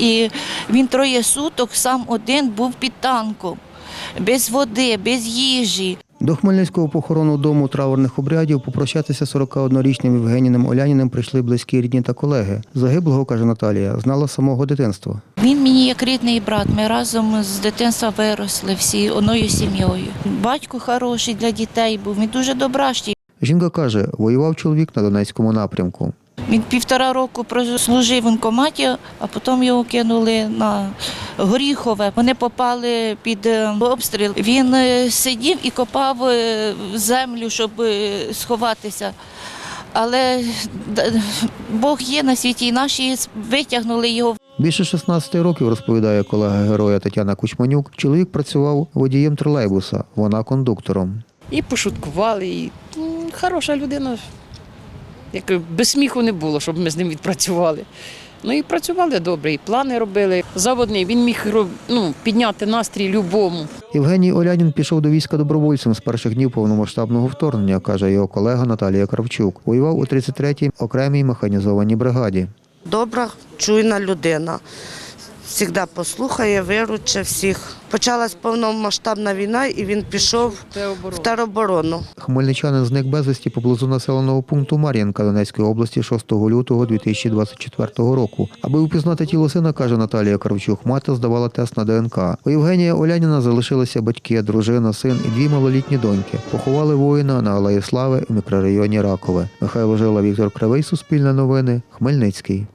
І він троє суток сам один був під танком, без води, без їжі. До Хмельницького похоронного дому траурних обрядів попрощатися 41-річним Євгенієм Оляніним прийшли близькі рідні та колеги. Загиблого, каже Наталія, знала з самого дитинства. Він мені як рідний брат. Ми разом з дитинства виросли всі одною сім'єю. Батько хороший для дітей був. Він дуже добращий. Жінка каже, воював чоловік на Донецькому напрямку. Він півтора року прослужив в воєнкоматі, а потім його кинули на Горіхове. Вони попали під е, обстріл. Він е, сидів і копав е, землю, щоб сховатися. Але Бог є на світі, і наші витягнули його. Більше 16 років, розповідає колега героя Тетяна Кучманюк, чоловік працював водієм тролейбуса, вона кондуктором. І пошуткували, і хороша людина. Як без сміху не було, щоб ми з ним відпрацювали. Ну і працювали добре, і плани робили. Заводний, він міг ну, підняти настрій любому. Євгеній Олянін пішов до війська добровольцем з перших днів повномасштабного вторгнення, каже його колега Наталія Кравчук. Воював у 33-й окремій механізованій бригаді. добра, чуйна людина. Завжди послухає, вируче всіх. Почалась повномасштабна війна, і він пішов в тероборону. Хмельничанин зник безвісті поблизу населеного пункту Мар'їнка Донецької області 6 лютого 2024 року. Аби упізнати тіло сина, каже Наталія Кравчук, мати здавала тест на ДНК. У Євгенія Оляніна залишилися батьки, дружина, син і дві малолітні доньки. Поховали воїна на Алеї Слави у мікрорайоні Ракове. Михайло Жила, Віктор Кривий, Суспільне новини, Хмельницький.